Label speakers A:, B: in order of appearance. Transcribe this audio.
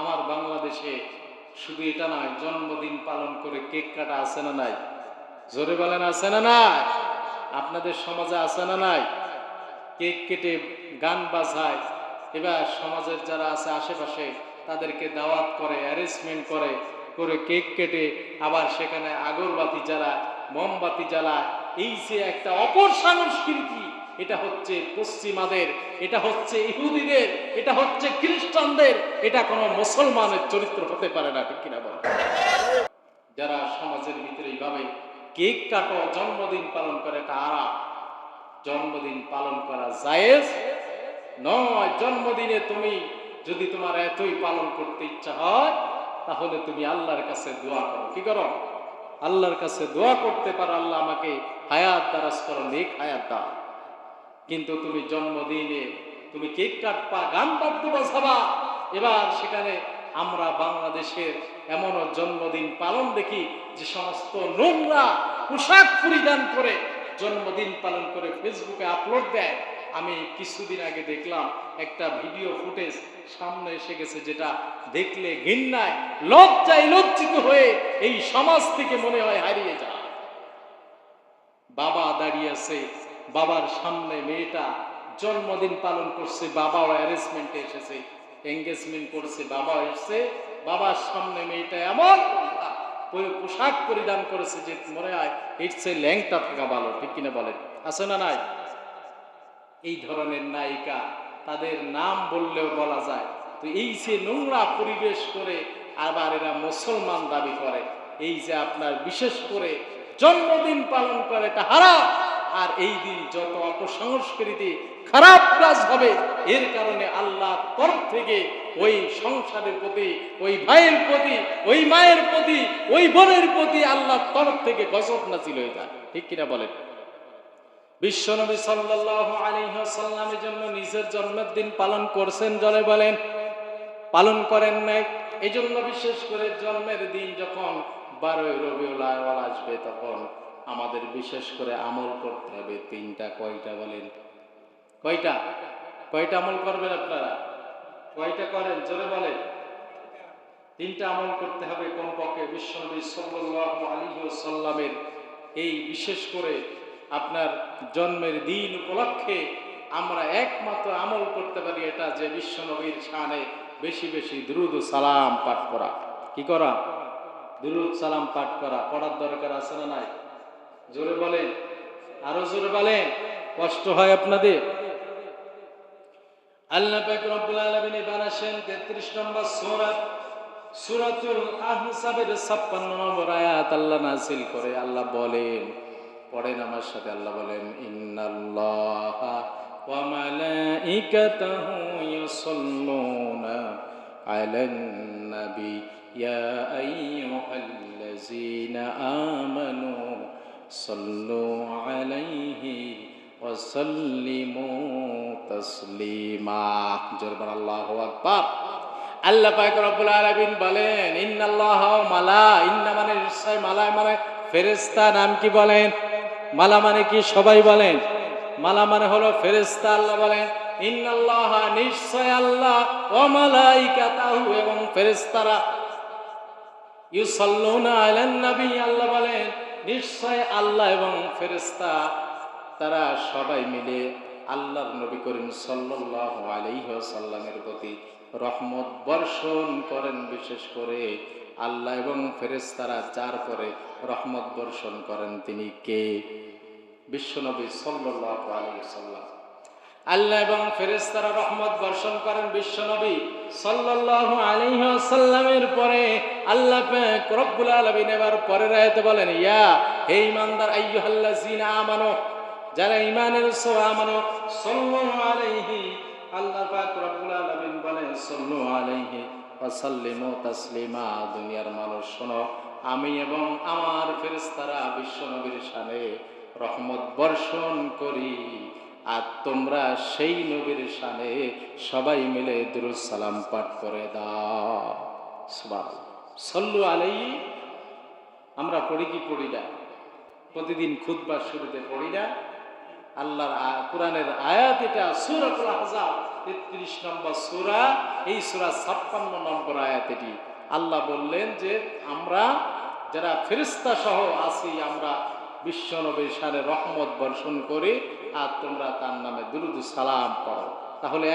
A: আমার বাংলাদেশে শুধু এটা নয়, জন্মদিন পালন করে কেক কাটা আছে না নাই? জোরে বলেন, আছে না নাই? আপনাদের সমাজে আছে না নাই? কেক কেটে গান বাজায়, এবার সমাজের যারা আছে আশেপাশে, তাদেরকে দাওয়াত করে অ্যারেঞ্জমেন্ট করে করে কেক কেটে, আবার সেখানে আগরবাতি জ্বালায়, মোমবাতি জ্বালায়। এই যে একটা অপর সংস্কৃতি এটা হচ্ছে পশ্চিমাদের, এটা হচ্ছে ইহুদিদের, এটা হচ্ছে খ্রিস্টানদের, এটা কোনো মুসলমানের চরিত্র হতে পারে না, ঠিক কিনা বলেন যারা সমাজের ভিতরে এইভাবে কেক কাটো, জন্মদিন পালন করে আরাম জন্মদিন পালন করা জায়েজ নয়। জন্মদিনে তুমি যদি তোমার এতই পালন করতে ইচ্ছা হয়, তাহলে তুমি আল্লাহর কাছে দোয়া করো। কি করো? আল্লাহর কাছে দোয়া করতে পারো। আল্লাহ আমাকে হায়াত দারাজ করো, নেক হায়াত দাও। কিন্তু তুমি জন্মদিনে তুমি কেক কাটপা গান বাদ্য বাজাবা। এবার সেখানে আমরা বাংলাদেশের এমনও জন্মদিন পালন দেখি যে সমস্ত নোংরা পোশাক পরিধান করে জন্মদিন পালন করে ফেসবুকে আপলোড দেয়। আমি কিছুদিন আগে দেখলাম একটা ভিডিও ফুটেজ সামনে এসে গেছে যেটা দেখলে ঘৃণায়, লজ্জায় লজ্জিত হয়ে এই সমাজ থেকে মনে হয় হারিয়ে যায়। বাবা দাঁড়িয়ে আছে বাবার সামনে মেয়েটা জন্মদিন পালন করছে, বাবাও অ্যারেঞ্জমেন্টে এসেছে এঙ্গেজমেন্ট করছে বাবা এসছে, বাবার সামনে মেয়েটা এমন পোশাক পরিধান করেছে যে মনে হয় এর চেয়ে ল্যাংটা থাকা ভালো, ঠিক কিনা বলেন? আছে না নাই? এই ধরনের নায়িকা, তাদের নাম বললেও বলা যায়। তো এই যে নোংরা পরিবেশ করে আবার এরা মুসলমান দাবি করে, এই যে আপনার বিশেষ করে জন্মদিন পালন করে এটা হারাম আর এই দিন যত অপসংস্কৃতি খারাপ কাজ হবে, এর কারণে আল্লাহ তরফ থেকে ওই সংসারের প্রতি, ওই ভাইয়ের প্রতি, ওই মায়ের প্রতি, ওই বোনের প্রতি আল্লাহ তরফ থেকে গজব নাজিল হয়ে যায়। ঠিক কিনা বলেন? বিশ্বনবী সাল্লাল্লাহু আলাইহি ওয়াসাল্লামের জন্য নিজের জন্মের দিন পালন করছেন জলে বলেন। পালন করেন নাই। এই জন্য বিশেষ করে জন্মের দিন যখন বারোই রবিউল আসবে তখন আমাদের বিশেষ করে আমল করতে হবে। তিনটা, কয়টা বলেন? কয়টা? কয়টা আমল করবেন আপনারা? কয়টা করেন? জোরে বলেন। তিনটা আমল করতে হবে কমপক্ষে বিশ্বনবী সাল্লাল্লাহু আলাইহি ওয়াসাল্লামের। এই বিশেষ করে আপনার জন্মের দিন উপলক্ষে আমরা একমাত্র আমল করতে পারি এটা যে বিশ্বনবীর শানে বেশি বেশি দ্রুদ সালাম পাঠ করা। কি করা? দুরুদ সালাম পাঠ করা। পড়ার দরকার আছে না নাই? জোরে বলেন, আরও জোরে বলেন, কষ্ট হয় আপনাদের। আল্লাহ পাক রব্বুল আলামিন এবার আসেন 33 নম্বর সূরা সূরাতুল আহসাবের 56 নম্বর আয়াত আল্লাহ নাযিল করে, আল্লাহ বলেন, পড়েন আমার সাথে, আল্লাহ বলেন, ইন্নাল্লাহা ওয়া মালাইকাতাহু আলান নবী ইয়া আইয়ুহাল্লাযীনা সাল্লু আলাইহি ওয়াসাল্লিমু তাসলিমা জোরবার আল্লাহু আকবার। আল্লাহ পাক রব্বুল আলামিন বলেন, ইন্নাল্লাহ মালা ইন্না মানে নিশ্চয় মালা মানে ফেরেশতা, নাম কি বলেন? মালা মানে কি সবাই বলেন? মালা মানে হলো ফেরেশতা, আল্লাহ বলেন, ইন্নাল্লাহ নিশ্চয় আল্লাহ ও মালাইকাতাহু এবং ফেরেশতারা ইউসাল্লুনা আলান নবী আল্লাহ বলেন নিশ্চয় আল্লাহ এবং ফেরিস্তা তারা সবাই মিলে আল্লাহর নবী করিম সাল্লাহ আলহ্লামের প্রতি রহমত বর্ষণ করেন, বিশেষ করে আল্লাহ এবং ফেরেশতারা যার পরে রহমত বর্ষণ করেন তিনি কে? বিশ্বনবী সাল্লাহ আলহ ওয়াসাল্লাম। আল্লাহ এবং ফেরেশতারা রহমত বর্ষণ করেন বিশ্বনবী সাল্লাল্লাহু আলাইহি ওয়াসাল্লামের পরে আল্লাহ পাক রব্বুল আলামিন এবার পরের আয়াতে বলেন, ইয়া হে ঈমানদার আইয়ুহাল্লাযিনা আমানু, যারা ঈমানের সো আমানু, সাল্লাল্লাহু আলাইহি, আল্লাহ পাক রব্বুল আলামিন বলেন সাল্লু আলাইহি ওয়া সাল্লিমু তাসলিমা, দুনিয়ার মানুষ শোনো, আমি এবং আমার ফেরেশতারা বিশ্বনবীর শানে রহমত বর্ষণ করি। আর তোমরা সেই নবীর শানে সবাই মিলে দুরুদ সালাম পাঠ করে দাও। সল্লু আলাইহি, আমরা পড়ি কি পড়ি না? প্রতিদিন খুতবার শুরুতে পড়ি না। আল্লাহর কোরআনের আয়াত এটা সূরাতুল আহজাব 33 নম্বর সূরা, এই সূরা 56 নম্বর আয়াত এটি। আল্লাহ বললেন যে আমরা, যারা ফেরেশতা সহ আছি, আমরা বিশ্বনবীর সারে রহমত বর্ষণ করি আর তোমরা তার নামে দুরুদ সালাম করো তাহলে